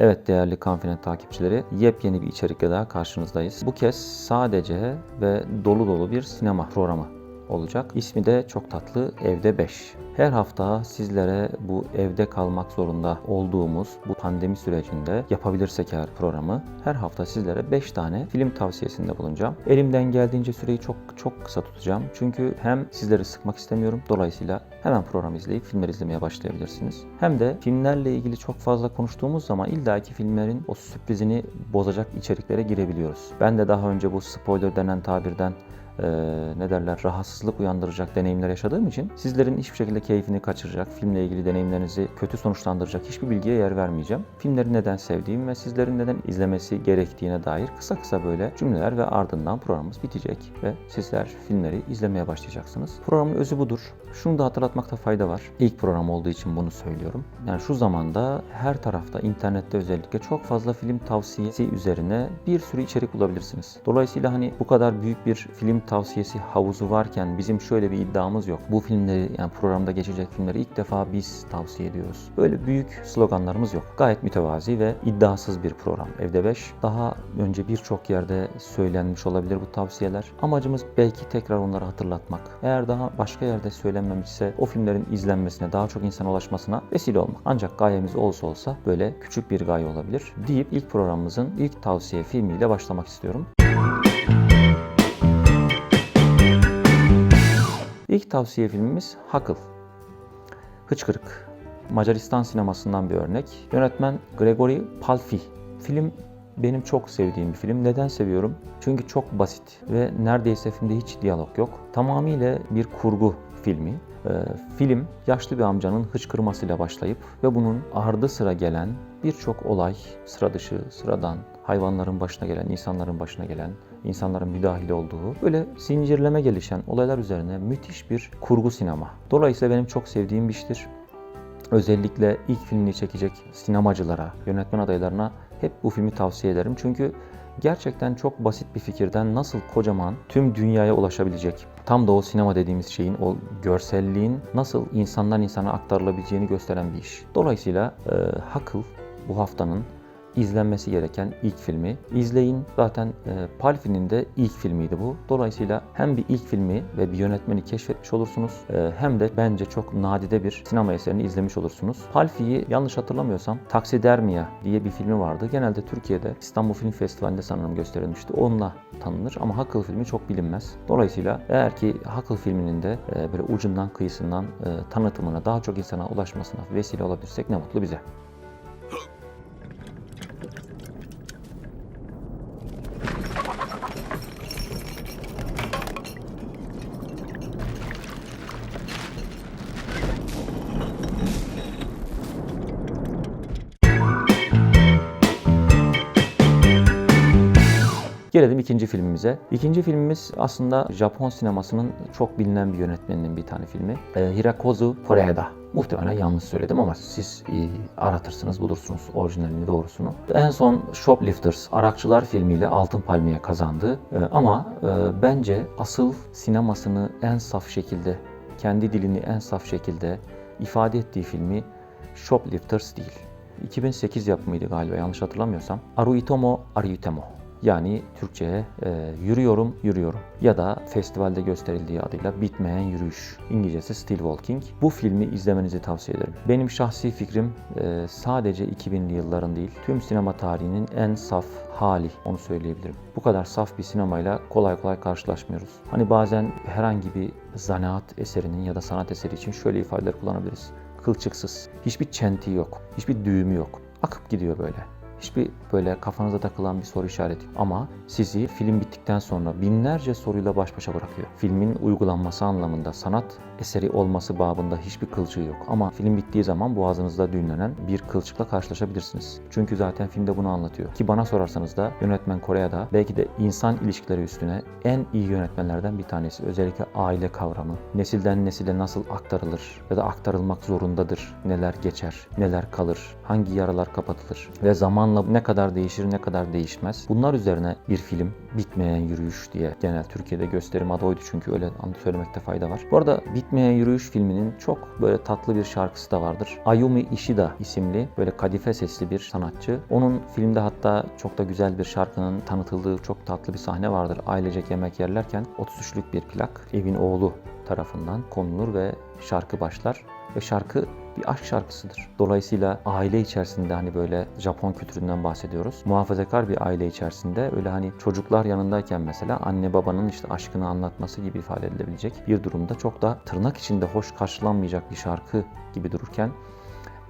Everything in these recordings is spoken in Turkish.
Evet değerli Kanfinet takipçileri, yepyeni bir içerikle daha karşınızdayız. Bu kez sadece ve dolu dolu bir sinema programı olacak. İsmi de çok tatlı Evde 5. Her hafta sizlere bu evde kalmak zorunda olduğumuz bu pandemi sürecinde yapabilirsek eğer programı her hafta sizlere 5 tane film tavsiyesinde bulunacağım. Elimden geldiğince süreyi çok çok kısa tutacağım. Çünkü hem sizleri sıkmak istemiyorum. Dolayısıyla hemen program izleyip filmler izlemeye başlayabilirsiniz. Hem de filmlerle ilgili çok fazla konuştuğumuz zaman illaki filmlerin o sürprizini bozacak içeriklere girebiliyoruz. Ben de daha önce bu spoiler denen tabirden e, ne derler rahatsızlık uyandıracak deneyimler yaşadığım için sizlerin hiçbir şekilde keyfini kaçıracak, filmle ilgili deneyimlerinizi kötü sonuçlandıracak hiçbir bilgiye yer vermeyeceğim. Filmleri neden sevdiğim ve sizlerin neden izlemesi gerektiğine dair kısa kısa böyle cümleler ve ardından programımız bitecek ve sizler filmleri izlemeye başlayacaksınız. Programın özü budur. Şunu da hatırlatmakta fayda var. İlk program olduğu için bunu söylüyorum. Yani şu zamanda her tarafta internette özellikle çok fazla film tavsiyesi üzerine bir sürü içerik bulabilirsiniz. Dolayısıyla hani bu kadar büyük bir film tavsiyesi havuzu varken bizim şöyle bir iddiamız yok. Bu filmleri yani programda geçecek filmleri ilk defa biz tavsiye ediyoruz. Böyle büyük sloganlarımız yok. Gayet mütevazi ve iddiasız bir program. Evde 5 daha önce birçok yerde söylenmiş olabilir bu tavsiyeler. Amacımız belki tekrar onları hatırlatmak. Eğer daha başka yerde söylenmemişse o filmlerin izlenmesine, daha çok insana ulaşmasına vesile olmak. Ancak gayemiz olsa olsa böyle küçük bir gaye olabilir deyip ilk programımızın ilk tavsiye filmiyle başlamak istiyorum. Tavsiye filmimiz Hackle. Hıçkırık. Macaristan sinemasından bir örnek. Yönetmen Gregory Palfi. Film benim çok sevdiğim bir film. Neden seviyorum? Çünkü çok basit ve neredeyse filmde hiç diyalog yok. Tamamıyla bir kurgu filmi. Ee, film yaşlı bir amcanın hıçkırmasıyla başlayıp ve bunun ardı sıra gelen birçok olay, sıra dışı, sıradan, hayvanların başına gelen, insanların başına gelen, insanların müdahil olduğu böyle zincirleme gelişen olaylar üzerine müthiş bir kurgu sinema. Dolayısıyla benim çok sevdiğim bir iştir. Özellikle ilk filmini çekecek sinemacılara, yönetmen adaylarına hep bu filmi tavsiye ederim. Çünkü gerçekten çok basit bir fikirden nasıl kocaman tüm dünyaya ulaşabilecek, tam da o sinema dediğimiz şeyin, o görselliğin nasıl insandan insana aktarılabileceğini gösteren bir iş. Dolayısıyla e, Hackle bu haftanın izlenmesi gereken ilk filmi. İzleyin. Zaten e, Palfi'nin de ilk filmiydi bu. Dolayısıyla hem bir ilk filmi ve bir yönetmeni keşfetmiş olursunuz e, hem de bence çok nadide bir sinema eserini izlemiş olursunuz. Palfi'yi yanlış hatırlamıyorsam Taksidermia diye bir filmi vardı. Genelde Türkiye'de İstanbul Film Festivali'nde sanırım gösterilmişti. Onunla tanınır ama Hackle filmi çok bilinmez. Dolayısıyla eğer ki Hackle filminin de e, böyle ucundan kıyısından e, tanıtımına daha çok insana ulaşmasına vesile olabilirsek ne mutlu bize. Gelelim ikinci filmimize. İkinci filmimiz aslında Japon sinemasının çok bilinen bir yönetmeninin bir tane filmi. E, Hirakozu Koreeda. Muhtemelen yanlış söyledim ama siz e, aratırsınız, bulursunuz orijinalini, doğrusunu. En son Shoplifters, Arakçılar filmiyle Altın Palmiye kazandı. E, ama e, bence asıl sinemasını en saf şekilde, kendi dilini en saf şekilde ifade ettiği filmi Shoplifters değil. 2008 yapımıydı galiba yanlış hatırlamıyorsam. Aruitomo Arutemo. Yani Türkçe'ye e, yürüyorum, yürüyorum. Ya da festivalde gösterildiği adıyla bitmeyen yürüyüş. İngilizcesi Still Walking. Bu filmi izlemenizi tavsiye ederim. Benim şahsi fikrim e, sadece 2000'li yılların değil, tüm sinema tarihinin en saf hali onu söyleyebilirim. Bu kadar saf bir sinemayla kolay kolay karşılaşmıyoruz. Hani bazen herhangi bir zanaat eserinin ya da sanat eseri için şöyle ifadeler kullanabiliriz. Kılçıksız, hiçbir çentiği yok, hiçbir düğümü yok. Akıp gidiyor böyle. Hiçbir böyle kafanıza takılan bir soru işareti yok. ama sizi film bittikten sonra binlerce soruyla baş başa bırakıyor. Filmin uygulanması anlamında sanat eseri olması babında hiçbir kılçığı yok ama film bittiği zaman boğazınızda düğümlenen bir kılçıkla karşılaşabilirsiniz. Çünkü zaten filmde bunu anlatıyor. Ki bana sorarsanız da yönetmen Kore'de belki de insan ilişkileri üstüne en iyi yönetmenlerden bir tanesi. Özellikle aile kavramı, nesilden nesile nasıl aktarılır ya da aktarılmak zorundadır, neler geçer, neler kalır, hangi yaralar kapatılır ve zaman zamanla ne kadar değişir, ne kadar değişmez. Bunlar üzerine bir film Bitmeyen Yürüyüş diye genel Türkiye'de gösterim adı oydu çünkü öyle söylemekte fayda var. Bu arada Bitmeyen Yürüyüş filminin çok böyle tatlı bir şarkısı da vardır. Ayumi Ishida isimli böyle kadife sesli bir sanatçı. Onun filmde hatta çok da güzel bir şarkının tanıtıldığı çok tatlı bir sahne vardır. Ailecek yemek yerlerken 33'lük bir plak evin oğlu tarafından konulur ve şarkı başlar. Ve şarkı bir aşk şarkısıdır. Dolayısıyla aile içerisinde hani böyle Japon kültüründen bahsediyoruz. Muhafazakar bir aile içerisinde öyle hani çocuklar yanındayken mesela anne babanın işte aşkını anlatması gibi ifade edilebilecek bir durumda çok da tırnak içinde hoş karşılanmayacak bir şarkı gibi dururken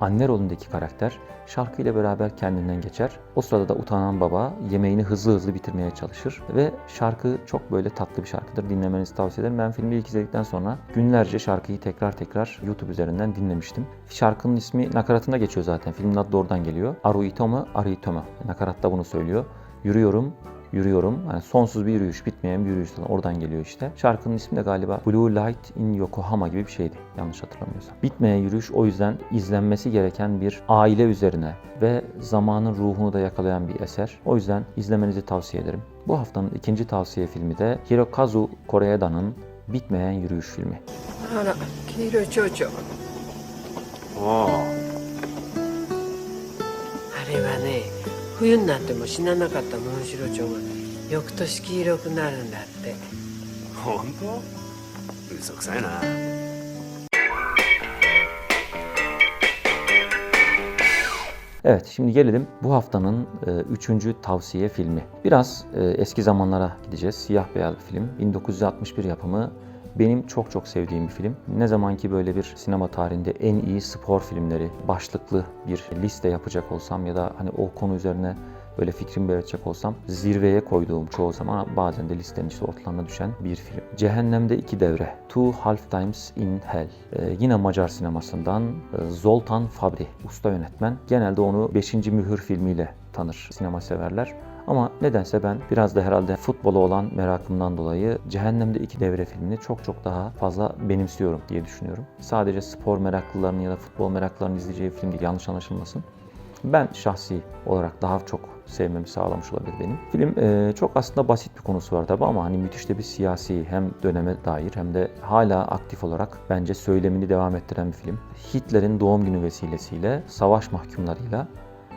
anne rolündeki karakter şarkıyla beraber kendinden geçer. O sırada da utanan baba yemeğini hızlı hızlı bitirmeye çalışır ve şarkı çok böyle tatlı bir şarkıdır. Dinlemenizi tavsiye ederim. Ben filmi ilk izledikten sonra günlerce şarkıyı tekrar tekrar YouTube üzerinden dinlemiştim. Şarkının ismi nakaratında geçiyor zaten. Filmin adı da oradan geliyor. Aru Itomo, Aru Itomo. Nakaratta bunu söylüyor. Yürüyorum, yürüyorum. Yani sonsuz bir yürüyüş, bitmeyen bir yürüyüş. Oradan geliyor işte. Şarkının ismi de galiba Blue Light in Yokohama gibi bir şeydi. Yanlış hatırlamıyorsam. Bitmeyen yürüyüş o yüzden izlenmesi gereken bir aile üzerine ve zamanın ruhunu da yakalayan bir eser. O yüzden izlemenizi tavsiye ederim. Bu haftanın ikinci tavsiye filmi de Hirokazu Koreeda'nın Bitmeyen Yürüyüş filmi. あら黄色い蝶々ああれはね 冬になっても死ななかったモンシロチョウが翌年黄色くなるんだってあ本当嘘くさいな Evet şimdi gelelim bu haftanın e, üçüncü tavsiye filmi. Biraz e, eski zamanlara gideceğiz. Siyah beyaz bir film. 1961 yapımı. benim çok çok sevdiğim bir film. Ne zaman ki böyle bir sinema tarihinde en iyi spor filmleri başlıklı bir liste yapacak olsam ya da hani o konu üzerine böyle fikrimi belirtecek olsam zirveye koyduğum çoğu zaman bazen de listenin işte ortalarına düşen bir film. Cehennemde iki devre. Two Half Times in Hell. Ee, yine Macar sinemasından e, Zoltan Fabri, usta yönetmen. Genelde onu 5. Mühür filmiyle tanır sinema severler. Ama nedense ben biraz da herhalde futbola olan merakımdan dolayı Cehennemde iki devre filmini çok çok daha fazla benimsiyorum diye düşünüyorum. Sadece spor meraklılarının ya da futbol meraklılarının izleyeceği film değil yanlış anlaşılmasın. Ben şahsi olarak daha çok sevmemi sağlamış olabilir benim. Film e, çok aslında basit bir konusu var tabi ama hani müthiş de bir siyasi hem döneme dair hem de hala aktif olarak bence söylemini devam ettiren bir film. Hitler'in doğum günü vesilesiyle savaş mahkumlarıyla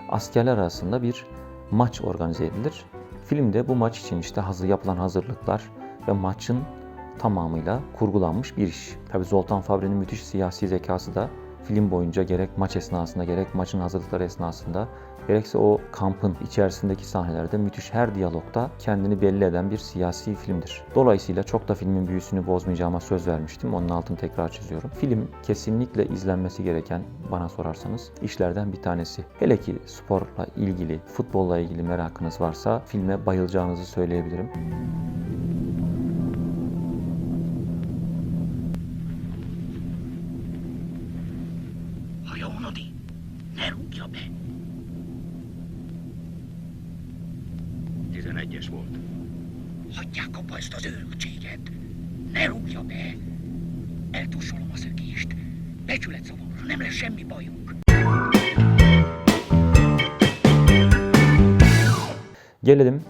askerler arasında bir maç organize edilir. Filmde bu maç için işte hazır yapılan hazırlıklar ve maçın tamamıyla kurgulanmış bir iş. Tabi Zoltan Fabri'nin müthiş siyasi zekası da film boyunca gerek maç esnasında gerek maçın hazırlıkları esnasında gerekse o kampın içerisindeki sahnelerde müthiş her diyalogda kendini belli eden bir siyasi filmdir. Dolayısıyla çok da filmin büyüsünü bozmayacağıma söz vermiştim. Onun altını tekrar çiziyorum. Film kesinlikle izlenmesi gereken bana sorarsanız işlerden bir tanesi. Hele ki sporla ilgili, futbolla ilgili merakınız varsa filme bayılacağınızı söyleyebilirim. 早 Becsület szavamra nem lesz semmi bajunk. Gelelim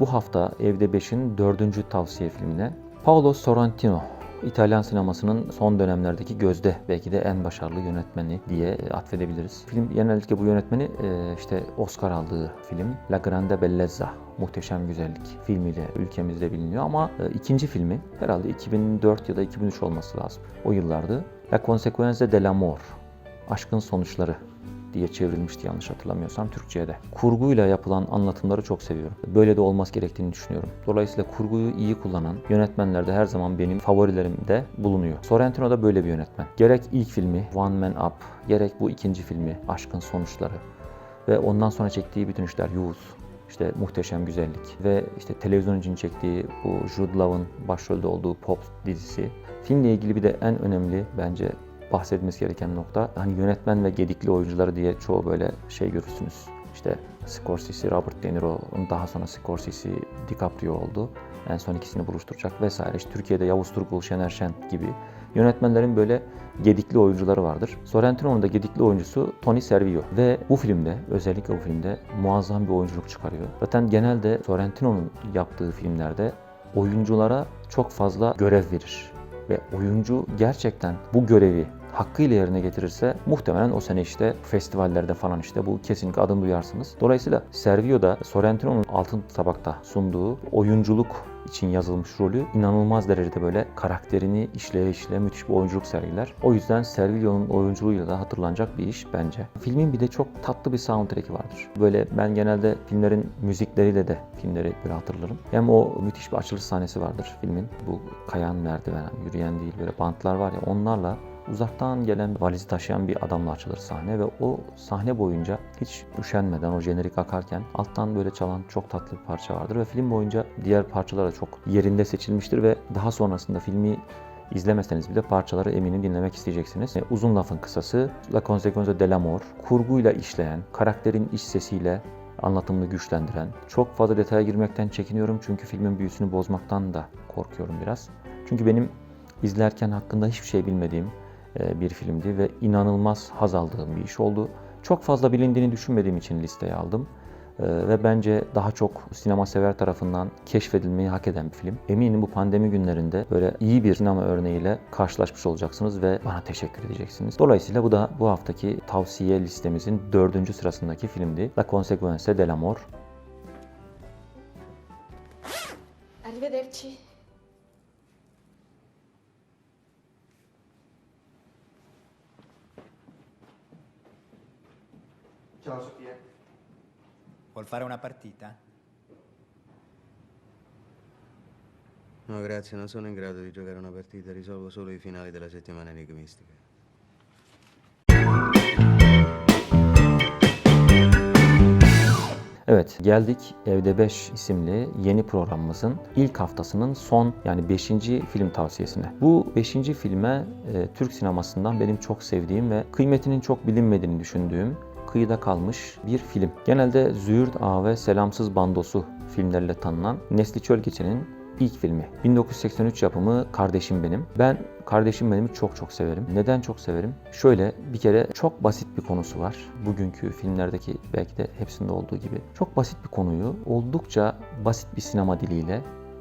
bu hafta Evde 5'in dördüncü tavsiye filmine. Paolo Sorrentino, İtalyan sinemasının son dönemlerdeki gözde belki de en başarılı yönetmeni diye atfedebiliriz. Film genellikle bu yönetmeni e, işte Oscar aldığı film La Grande Bellezza, Muhteşem Güzellik filmiyle ülkemizde biliniyor ama e, ikinci filmi herhalde 2004 ya da 2003 olması lazım. O yıllardı. La Consequenze dell'Amor, Aşkın Sonuçları diye çevrilmişti yanlış hatırlamıyorsam Türkçe'ye de. Kurguyla yapılan anlatımları çok seviyorum. Böyle de olması gerektiğini düşünüyorum. Dolayısıyla kurguyu iyi kullanan yönetmenler de her zaman benim favorilerimde bulunuyor. Sorrentino da böyle bir yönetmen. Gerek ilk filmi One Man Up, gerek bu ikinci filmi Aşkın Sonuçları ve ondan sonra çektiği bütün işler Youth, işte Muhteşem Güzellik ve işte televizyon için çektiği bu Jude Law'ın başrolde olduğu Pop dizisi. Filmle ilgili bir de en önemli bence bahsedilmesi gereken nokta hani yönetmen ve gedikli oyuncuları diye çoğu böyle şey görürsünüz. İşte Scorsese, Robert De Niro, daha sonra Scorsese, DiCaprio oldu. En son ikisini buluşturacak vesaire. İşte Türkiye'de Yavuz Turgul, Şener Şen gibi Yönetmenlerin böyle gedikli oyuncuları vardır. Sorrentino'nun da gedikli oyuncusu Tony Servillo ve bu filmde özellikle bu filmde muazzam bir oyunculuk çıkarıyor. Zaten genelde Sorrentino'nun yaptığı filmlerde oyunculara çok fazla görev verir ve oyuncu gerçekten bu görevi hakkıyla yerine getirirse muhtemelen o sene işte festivallerde falan işte bu kesinlikle adını duyarsınız. Dolayısıyla Servillo da Sorrentino'nun altın tabakta sunduğu oyunculuk için yazılmış rolü inanılmaz derecede böyle karakterini işleye işleye müthiş bir oyunculuk sergiler. O yüzden Servillo'nun oyunculuğuyla da hatırlanacak bir iş bence. Filmin bir de çok tatlı bir soundtrack'i vardır. Böyle ben genelde filmlerin müzikleriyle de filmleri böyle hatırlarım. Hem o müthiş bir açılış sahnesi vardır filmin. Bu kayan merdiven, yürüyen değil böyle bantlar var ya onlarla uzaktan gelen valizi taşıyan bir adamla açılır sahne ve o sahne boyunca hiç üşenmeden o jenerik akarken alttan böyle çalan çok tatlı bir parça vardır ve film boyunca diğer parçalar da çok yerinde seçilmiştir ve daha sonrasında filmi izlemeseniz bile parçaları eminim dinlemek isteyeceksiniz. E, Uzun lafın kısası La Consequence de l'Amour kurguyla işleyen, karakterin iç sesiyle anlatımını güçlendiren, çok fazla detaya girmekten çekiniyorum çünkü filmin büyüsünü bozmaktan da korkuyorum biraz. Çünkü benim izlerken hakkında hiçbir şey bilmediğim bir filmdi ve inanılmaz haz aldığım bir iş oldu. Çok fazla bilindiğini düşünmediğim için listeye aldım. E, Ve bence daha çok sinema sever tarafından keşfedilmeyi hak eden bir film. Eminim bu pandemi günlerinde böyle iyi bir sinema örneğiyle karşılaşmış olacaksınız ve bana teşekkür edeceksiniz. Dolayısıyla bu da bu haftaki tavsiye listemizin dördüncü sırasındaki filmdi. La Consequence de l'Amour. Arrivederci. Ciao Sofia. Vuol fare una partita? No, grazie, non sono in grado di giocare una partita, risolvo solo i finali della settimana enigmistica. Evet geldik Evde 5 isimli yeni programımızın ilk haftasının son yani 5. film tavsiyesine. Bu 5. filme e, Türk sinemasından benim çok sevdiğim ve kıymetinin çok bilinmediğini düşündüğüm kıyıda kalmış bir film. Genelde Züğürt Ağa ve Selamsız Bandosu filmleriyle tanınan Nesli Çölgeçen'in ilk filmi. 1983 yapımı Kardeşim Benim. Ben Kardeşim Benim'i çok çok severim. Neden çok severim? Şöyle bir kere çok basit bir konusu var. Bugünkü filmlerdeki belki de hepsinde olduğu gibi. Çok basit bir konuyu oldukça basit bir sinema diliyle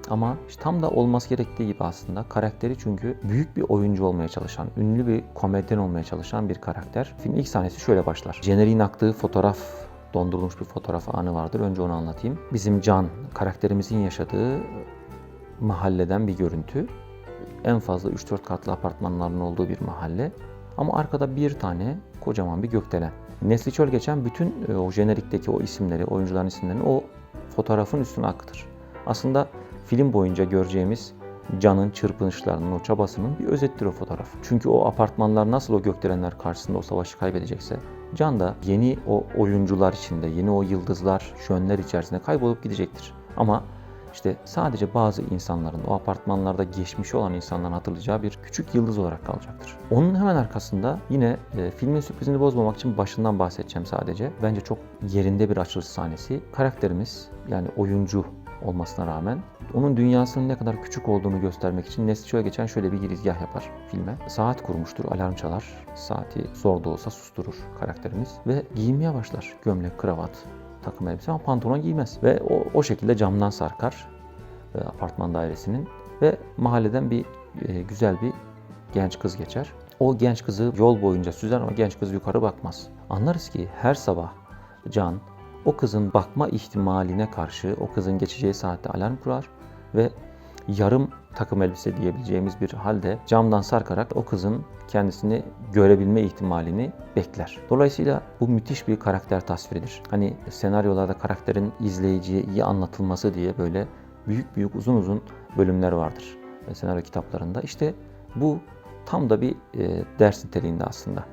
ama işte tam da olması gerektiği gibi aslında karakteri çünkü büyük bir oyuncu olmaya çalışan, ünlü bir komedyen olmaya çalışan bir karakter. Film ilk sahnesi şöyle başlar. Jeneriğin aktığı fotoğraf dondurulmuş bir fotoğraf anı vardır. Önce onu anlatayım. Bizim Can karakterimizin yaşadığı mahalleden bir görüntü. En fazla 3-4 katlı apartmanların olduğu bir mahalle. Ama arkada bir tane kocaman bir gökdelen. Nesli Çöl geçen bütün e, o jenerikteki o isimleri, oyuncuların isimlerini o fotoğrafın üstüne akıtır. Aslında film boyunca göreceğimiz Can'ın çırpınışlarının, o çabasının bir özettir o fotoğraf. Çünkü o apartmanlar nasıl o gökdelenler karşısında o savaşı kaybedecekse, Can da yeni o oyuncular içinde, yeni o yıldızlar, şönler içerisinde kaybolup gidecektir. Ama işte sadece bazı insanların, o apartmanlarda geçmişi olan insanların hatırlayacağı bir küçük yıldız olarak kalacaktır. Onun hemen arkasında yine e, filmin sürprizini bozmamak için başından bahsedeceğim sadece. Bence çok yerinde bir açılış sahnesi. Karakterimiz yani oyuncu olmasına rağmen onun dünyasının ne kadar küçük olduğunu göstermek için Nesli şöyle geçen şöyle bir girizgah yapar filme. Saat kurmuştur, alarm çalar. Saati zor da olsa susturur karakterimiz ve giyinmeye başlar. Gömlek, kravat, takım elbise ama pantolon giymez. Ve o, o şekilde camdan sarkar e, apartman dairesinin ve mahalleden bir e, güzel bir genç kız geçer. O genç kızı yol boyunca süzer ama genç kız yukarı bakmaz. Anlarız ki her sabah Can o kızın bakma ihtimaline karşı o kızın geçeceği saatte alarm kurar ve yarım takım elbise diyebileceğimiz bir halde camdan sarkarak o kızın kendisini görebilme ihtimalini bekler. Dolayısıyla bu müthiş bir karakter tasviridir. Hani senaryolarda karakterin izleyiciye iyi anlatılması diye böyle büyük büyük uzun uzun bölümler vardır e, senaryo kitaplarında. İşte bu tam da bir e, ders niteliğinde aslında.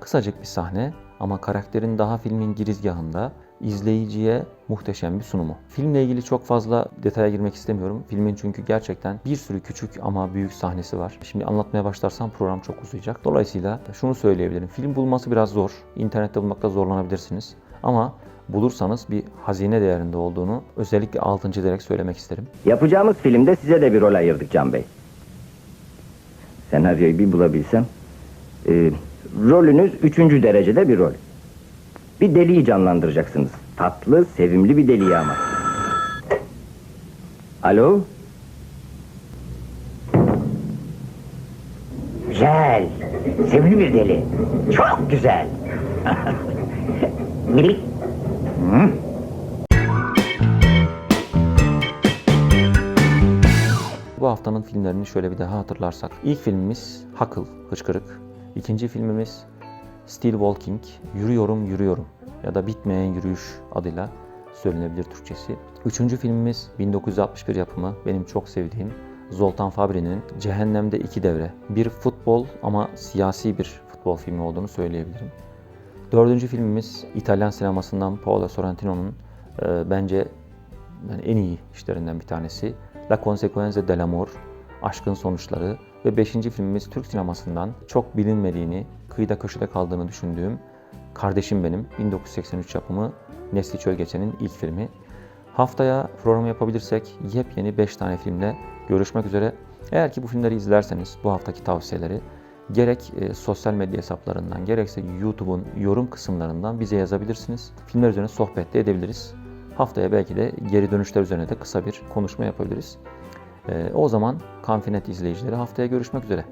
Kısacık bir sahne ama karakterin daha filmin girizgahında izleyiciye muhteşem bir sunumu. Filmle ilgili çok fazla detaya girmek istemiyorum. Filmin çünkü gerçekten bir sürü küçük ama büyük sahnesi var. Şimdi anlatmaya başlarsam program çok uzayacak. Dolayısıyla şunu söyleyebilirim. Film bulması biraz zor. İnternette bulmakta zorlanabilirsiniz. Ama bulursanız bir hazine değerinde olduğunu özellikle altıncı ederek söylemek isterim. Yapacağımız filmde size de bir rol ayırdık Can Bey. senaryoyu bir bulabilsem. Ee, rolünüz üçüncü derecede bir rol. Bir deliği canlandıracaksınız. Tatlı, sevimli bir deliği ama. Alo? Güzel. Sevimli bir deli. Çok güzel. Minik. Hı? Bu haftanın filmlerini şöyle bir daha hatırlarsak. İlk filmimiz Hakıl, Hıçkırık. İkinci filmimiz Still Walking, Yürüyorum Yürüyorum ya da Bitmeyen Yürüyüş adıyla söylenebilir Türkçesi. Üçüncü filmimiz 1961 yapımı benim çok sevdiğim Zoltan Fabri'nin Cehennemde İki Devre. Bir futbol ama siyasi bir futbol filmi olduğunu söyleyebilirim. Dördüncü filmimiz İtalyan sinemasından Paolo Sorrentino'nun e, bence yani en iyi işlerinden bir tanesi. La Consequenza dell'Amor, Aşkın Sonuçları ve beşinci filmimiz Türk sinemasından çok bilinmediğini, kıyıda köşede kaldığını düşündüğüm Kardeşim Benim 1983 yapımı Nesli Çölgeçen'in ilk filmi. Haftaya program yapabilirsek yepyeni 5 tane filmle görüşmek üzere. Eğer ki bu filmleri izlerseniz bu haftaki tavsiyeleri gerek e, sosyal medya hesaplarından gerekse YouTube'un yorum kısımlarından bize yazabilirsiniz. Filmler üzerine sohbet de edebiliriz. Haftaya belki de geri dönüşler üzerine de kısa bir konuşma yapabiliriz. E, o zaman Kanfinet izleyicileri haftaya görüşmek üzere.